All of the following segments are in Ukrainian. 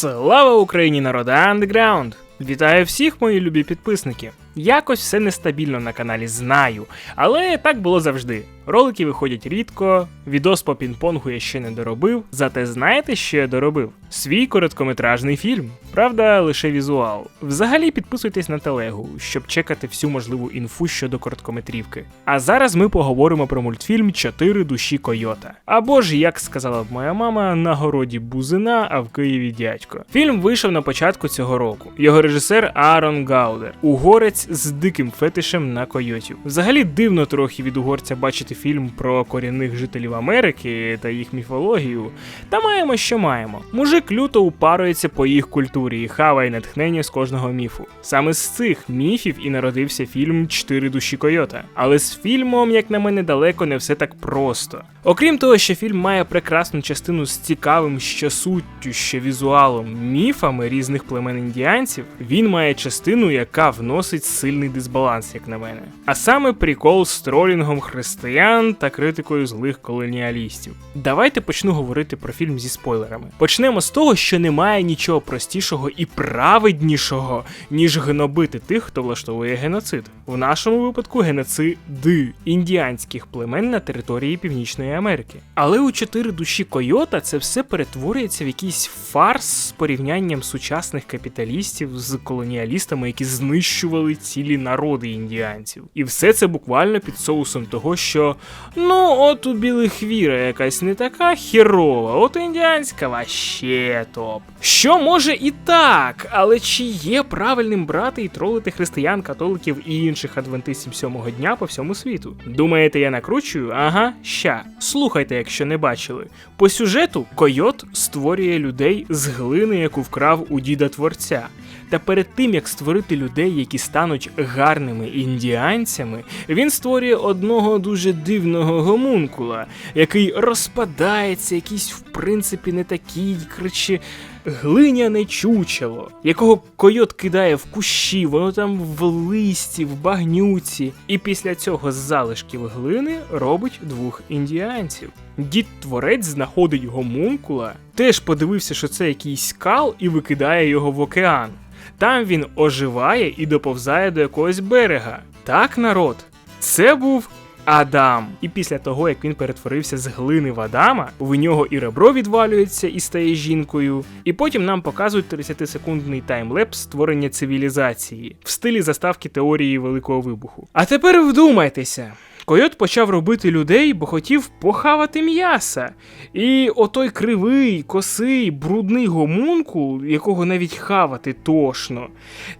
Слава Україні, народа Андеграунд! Вітаю всіх, мої любі підписники. Якось все нестабільно на каналі, знаю, але так було завжди. Ролики виходять рідко, відос по пінг-понгу я ще не доробив. Зате знаєте, що я доробив? Свій короткометражний фільм. Правда, лише візуал. Взагалі підписуйтесь на телегу, щоб чекати всю можливу інфу щодо короткометрівки. А зараз ми поговоримо про мультфільм Чотири душі Койота. Або ж, як сказала б моя мама, на городі бузина, а в Києві дядько. Фільм вийшов на початку цього року. Його режисер Аарон Гаудер, угорець з диким фетишем на койотів. Взагалі дивно трохи від угорця бачити фільм про корінних жителів Америки та їх міфологію. Та маємо, що маємо. Мужик люто упарується по їх культурі і хаває натхнення з кожного міфу. Саме з цих міфів і народився фільм Чотири душі Койота. Але з фільмом, як на мене, далеко не все так просто. Окрім того, що фільм має прекрасну частину з цікавим що суттю, що візуалом, міфами різних племен індіанців, він має частину, яка вносить сильний дисбаланс, як на мене. А саме прикол з тролінгом християн та критикою злих колоніалістів. Давайте почну говорити про фільм зі спойлерами. Почнемо з того, що немає нічого простішого і праведнішого, ніж гнобити тих, хто влаштовує геноцид. В нашому випадку геноциди індіанських племен на території Північної Америки. Але у чотири душі Койота це все перетворюється в якийсь фарс з порівнянням сучасних капіталістів з колоніалістами, які знищували цілі народи індіанців. І все це буквально під соусом того, що ну от у білих віра якась не така херова, от індіанська ваще топ. Що може і так, але чи є правильним брати і тролити християн, католиків і інших адвентистів сьомого дня по всьому світу? Думаєте, я накручую? Ага, ща. Слухайте, якщо не бачили. По сюжету койот створює людей з глини, яку вкрав у діда творця. Та перед тим як створити людей, які стануть гарними індіанцями, він створює одного дуже дивного гомункула, який розпадається, якийсь в принципі не такий, коротше, глиняне чучело, якого койот кидає в кущі, воно там в листі, в багнюці, і після цього з залишків глини робить двох індіанців. Дід творець знаходить гомункула, теж подивився, що це якийсь скал, і викидає його в океан. Там він оживає і доповзає до якогось берега. Так, народ, це був Адам. І після того, як він перетворився з глини в Адама, в нього і ребро відвалюється і стає жінкою. І потім нам показують 30-секундний таймлепс створення цивілізації в стилі заставки теорії Великого вибуху. А тепер вдумайтеся. Койот почав робити людей, бо хотів похавати м'яса. І отой кривий, косий, брудний гомункул, якого навіть хавати тошно,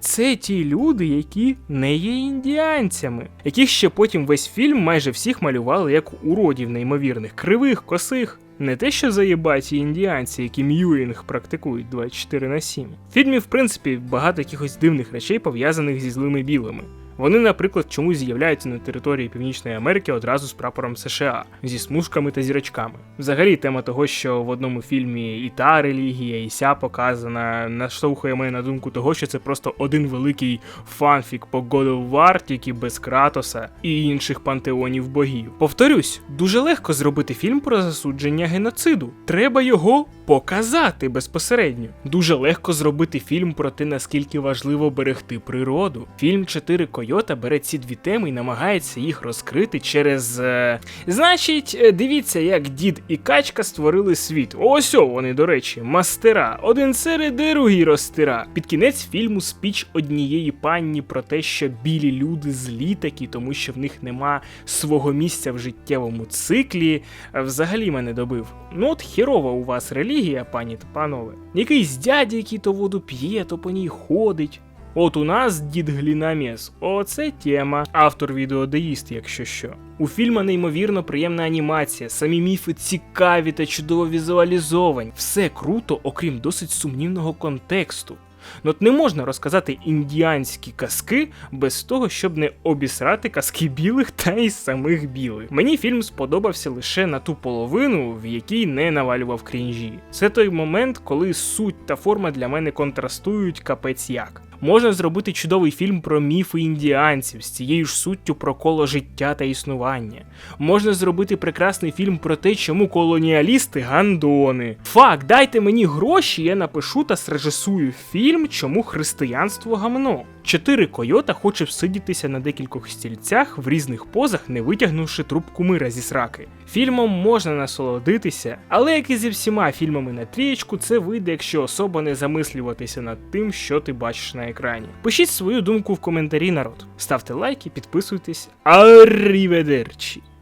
це ті люди, які не є індіанцями, яких ще потім весь фільм майже всіх малювали як уродів неймовірних, кривих, косих. Не те, що заєбаті індіанці, які м'юїнг практикують 24 на 7. В фільмі, в принципі, багато якихось дивних речей пов'язаних зі злими білими. Вони, наприклад, чомусь з'являються на території Північної Америки одразу з прапором США зі смужками та зірочками. Взагалі, тема того, що в одному фільмі і та релігія, і ся показана, наштовхує мене на думку того, що це просто один великий фанфік по God of War, тільки без Кратоса і інших пантеонів богів. Повторюсь, дуже легко зробити фільм про засудження геноциду. Треба його показати безпосередньо. Дуже легко зробити фільм про те, наскільки важливо берегти природу. Фільм 4 Койота бере ці дві теми і намагається їх розкрити через. Е... Значить, е, дивіться, як дід і качка створили світ. Ось о вони, до речі, мастера. Один серед, другий розтира. Під кінець фільму спіч однієї панні про те, що білі люди злі такі, тому що в них нема свого місця в життєвому циклі. Е, Взагалі мене добив. Ну от хірова у вас релігія, пані та панове. Якийсь дядя, який то воду п'є, то по ній ходить. От у нас дід Глінаміс. Оце тема. Автор відеодеїст, якщо що. У фільма неймовірно приємна анімація, самі міфи цікаві та чудово візуалізовані. Все круто, окрім досить сумнівного контексту. Ну от не можна розказати індіанські казки без того, щоб не обісрати казки білих та й самих білих. Мені фільм сподобався лише на ту половину, в якій не навалював крінжі. Це той момент, коли суть та форма для мене контрастують капець як. Можна зробити чудовий фільм про міфи індіанців з цією ж суттю про коло життя та існування. Можна зробити прекрасний фільм про те, чому колоніалісти гандони. Фак, дайте мені гроші, я напишу та срежисую фільм, чому християнство гамно. Чотири койота хоче всидітися на декількох стільцях в різних позах, не витягнувши трубку мира зі сраки. Фільмом можна насолодитися, але як і зі всіма фільмами на трієчку, це вийде, якщо особо не замислюватися над тим, що ти бачиш на екрані. Пишіть свою думку в коментарі, народ. Ставте лайки, підписуйтесь. Арріведерчі!